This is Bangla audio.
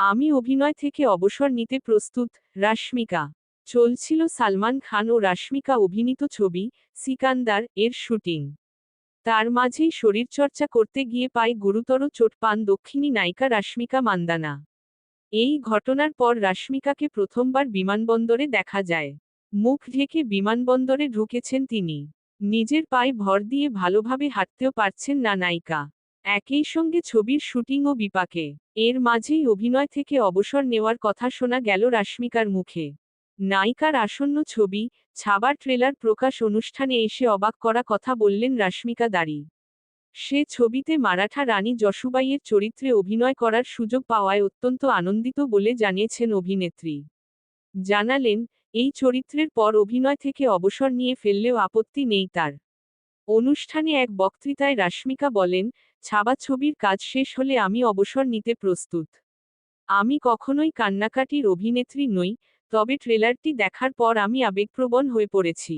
আমি অভিনয় থেকে অবসর নিতে প্রস্তুত, রাশ্মিকা। চলছিল সালমান খান ও রাশ্মিকা অভিনীত ছবি, সিকান্দার, এর শুটিং। তার মাঝেই শরীরচর্চা করতে গিয়ে পায়ে গুরুতর চোট পান দক্ষিণী নায়িকা রাশ্মিকা মান্দানা। এই ঘটনার পর রাশ্মিকাকে প্রথমবার বিমানবন্দরে দেখা যায়। মুখ ঢেকে বিমানবন্দরে ঢুকেছেন তিনি। নিজের পায়ে ভর দিয়ে ভালোভাবে হাঁটতেও পারছেন না নায়িকা। একই সঙ্গে ছবির শুটিং ও বিপাকে। এর মাঝেই অভিনয় থেকে অবসর নেওয়ার কথা শোনা গেল রাশ্মিকার মুখে। নায়িকার আসন্ন ছবি, ছাবার ট্রেলার প্রকাশ অনুষ্ঠানে এসে অবাক করা কথা বললেন রাশ্মিকা দাড়ি সে ছবিতে মারাঠা রানী যশুবাইয়ের চরিত্রে অভিনয় করার সুযোগ পাওয়ায় অত্যন্ত আনন্দিত বলে জানিয়েছেন অভিনেত্রী। জানালেন, এই চরিত্রের পর অভিনয় থেকে অবসর নিয়ে ফেললেও আপত্তি নেই তার। অনুষ্ঠানে এক বক্তৃতায় রাশ্মিকা বলেন, ছাবা ছবির কাজ শেষ হলে আমি অবসর নিতে প্রস্তুত। আমি কখনোই কান্নাকাটির অভিনেত্রী নই, তবে ট্রেলারটি দেখার পর আমি আবেগপ্রবণ হয়ে পড়েছি।